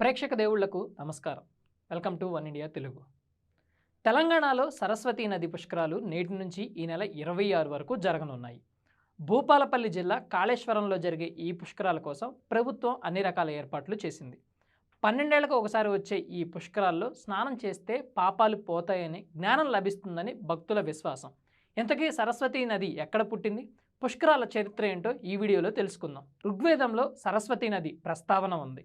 ప్రేక్షక దేవుళ్ళకు నమస్కారం. Welcome to one India Telugu. తెలంగాణలో సరస్వతి నది పుష్కరాలు నేటి నుంచి ఈ నెల ఇరవై ఆరు వరకు జరగనున్నాయి. భూపాలపల్లి జిల్లా కాళేశ్వరంలో జరిగే ఈ పుష్కరాల కోసం ప్రభుత్వం అన్ని రకాల ఏర్పాట్లు చేసింది. పన్నెండేళ్ళకు ఒకసారి వచ్చే ఈ పుష్కరాల్లో స్నానం చేస్తే పాపాలు పోతాయని జ్ఞానం లభిస్తుందని భక్తుల విశ్వాసం. ఇంతకీ సరస్వతీ నది ఎక్కడ పుట్టింది? పుష్కరాల చరిత్ర ఏంటో ఈ వీడియోలో తెలుసుకుందాం. ఋగ్వేదంలో సరస్వతీ నది ప్రస్తావన ఉంది.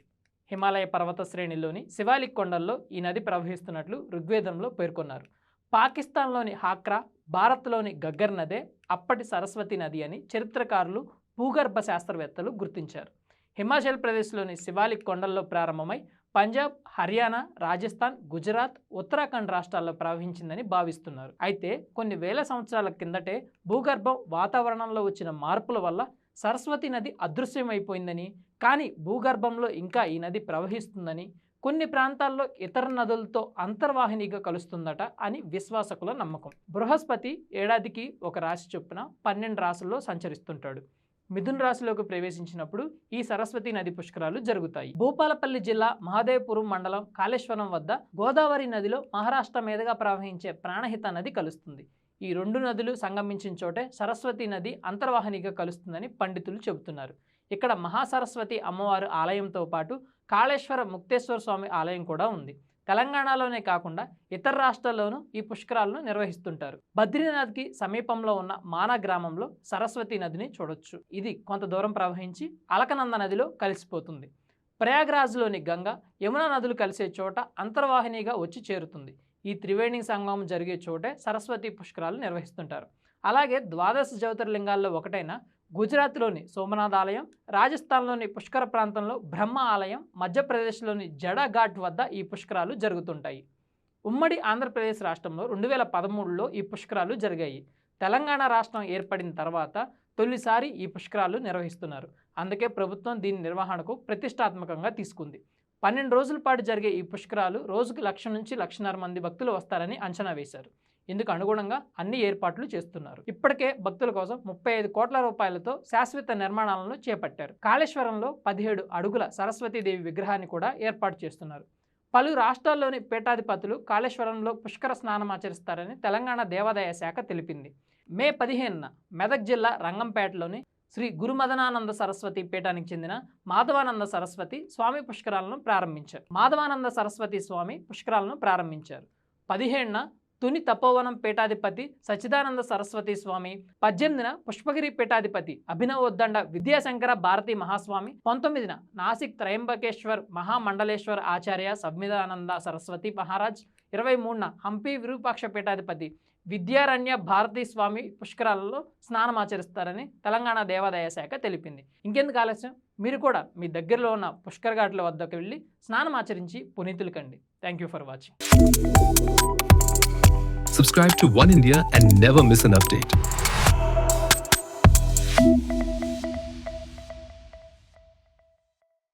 హిమాలయ పర్వత శ్రేణిలోని శివాలిక్ కొండల్లో ఈ నది ప్రవహిస్తున్నట్లు ఋగ్వేదంలో పేర్కొన్నారు. పాకిస్తాన్లోని హాక్రా భారత్లోని గగ్గర్ నదే అప్పటి సరస్వతి నది అని చరిత్రకారులు భూగర్భ శాస్త్రవేత్తలు గుర్తించారు. హిమాచల్ ప్రదేశ్లోని శివాలిక్ కొండల్లో ప్రారంభమై పంజాబ్ హర్యానా రాజస్థాన్ గుజరాత్ ఉత్తరాఖండ్ రాష్ట్రాల్లో ప్రవహించిందని భావిస్తున్నారు. అయితే కొన్ని వేల సంవత్సరాల కిందటే భూగర్భం వాతావరణంలో వచ్చిన మార్పుల వల్ల సరస్వతి నది అదృశ్యమైపోయిందని కానీ భూగర్భంలో ఇంకా ఈ నది ప్రవహిస్తుందని కొన్ని ప్రాంతాల్లో ఇతర నదులతో అంతర్వాహినిగా కలుస్తుందట అని విశ్వాసకుల నమ్మకం. బృహస్పతి ఏడాదికి ఒక రాశి చొప్పున పన్నెండు రాసుల్లో సంచరిస్తుంటాడు. మిథున్ రాశిలోకి ప్రవేశించినప్పుడు ఈ సరస్వతి నది పుష్కరాలు జరుగుతాయి. భూపాలపల్లి జిల్లా మహాదేవపురం మండలం కాళేశ్వరం వద్ద గోదావరి నదిలో మహారాష్ట్ర మీదుగా ప్రవహించే ప్రాణహిత నది కలుస్తుంది. ఈ రెండు నదులు సంగమించిన చోటే సరస్వతి నది అంతర్వాహినిగా కలుస్తుందని పండితులు చెబుతున్నారు. ఇక్కడ మహాసరస్వతి అమ్మవారు ఆలయంతో పాటు కాళేశ్వర ముక్తేశ్వర స్వామి ఆలయం కూడా ఉంది. తెలంగాణలోనే కాకుండా ఇతర రాష్ట్రాల్లోనూ ఈ పుష్కరాలను నిర్వహిస్తుంటారు. బద్రీనాథ్కి సమీపంలో ఉన్న మానా గ్రామంలో సరస్వతి నదిని చూడొచ్చు. ఇది కొంత దూరం ప్రవహించి అలకనంద నదిలో కలిసిపోతుంది. ప్రయాగ్రాజ్లోని గంగ యమునా నదులు కలిసే చోట అంతర్వాహినిగా వచ్చి చేరుతుంది. ఈ త్రివేణి సంగమం జరిగే చోటే సరస్వతి పుష్కరాలు నిర్వహిస్తుంటారు. అలాగే ద్వాదశ జ్యోతిర్లింగాల్లో ఒకటైన గుజరాత్లోని సోమనాథ్ ఆలయం రాజస్థాన్లోని పుష్కర ప్రాంతంలో బ్రహ్మ ఆలయం మధ్యప్రదేశ్లోని జడా ఘాట్ వద్ద ఈ పుష్కరాలు జరుగుతుంటాయి. ఉమ్మడి ఆంధ్రప్రదేశ్ రాష్ట్రంలో రెండు వేల పదమూడులో ఈ పుష్కరాలు జరిగాయి. తెలంగాణ రాష్ట్రం ఏర్పడిన తర్వాత తొలిసారి ఈ పుష్కరాలు నిర్వహిస్తున్నారు. అందుకే ప్రభుత్వం దీని నిర్వహణకు ప్రతిష్టాత్మకంగా తీసుకుంది. పన్నెండు రోజుల పాటు జరిగే ఈ పుష్కరాలు రోజుకు లక్ష నుంచి లక్షన్నర మంది భక్తులు వస్తారని అంచనా వేశారు. ఇందుకు అనుగుణంగా అన్ని ఏర్పాట్లు చేస్తున్నారు. ఇప్పటికే భక్తుల కోసం ముప్పై ఐదు కోట్ల రూపాయలతో శాశ్వత నిర్మాణాలను చేపట్టారు. కాళేశ్వరంలో పదిహేడు అడుగుల సరస్వతీదేవి విగ్రహాన్ని కూడా ఏర్పాటు చేస్తున్నారు. పలు రాష్ట్రాల్లోని పీఠాధిపతులు కాళేశ్వరంలో పుష్కర స్నానం ఆచరిస్తారని తెలంగాణ దేవాదాయ శాఖ తెలిపింది. మే పదిహేనున మెదక్ జిల్లా రంగంపేటలోని శ్రీ గురుమదనానంద సరస్వతి పీఠానికి చెందిన మాధవానంద సరస్వతి స్వామి పుష్కరాలను ప్రారంభించారు. మాధవానంద సరస్వతి స్వామి పుష్కరాలను ప్రారంభించారు. పదిహేడున తుని తపోవనం పీఠాధిపతి సచ్చిదానంద సరస్వతి స్వామి. పద్దెనిమిదిన పుష్పగిరి పీఠాధిపతి అభినవోద్దండ విద్యాశంకర భారతి మహాస్వామి. పంతొమ్మిదిన నాసిక్ త్రయంబకేశ్వర్ మహామండలేశ్వర్ ఆచార్య సమ్మిదానంద సరస్వతి మహారాజ్. ఇరవై మూడున హంపి విరూపాక్ష పీఠాధిపతి విద్యారణ్య భారతీ స్వామి పుష్కరాలలో స్నానం ఆచరిస్తారని తెలంగాణ దేవాదాయ శాఖ తెలిపింది. ఇంకెందుకు ఆలస్యం? మీరు కూడా మీ దగ్గరలో ఉన్న పుష్కర్ ఘాట్ల వద్దకు వెళ్ళి స్నానం ఆచరించి పునీతులు కండి. Thank you for watching Subscribe to One India and never miss an update.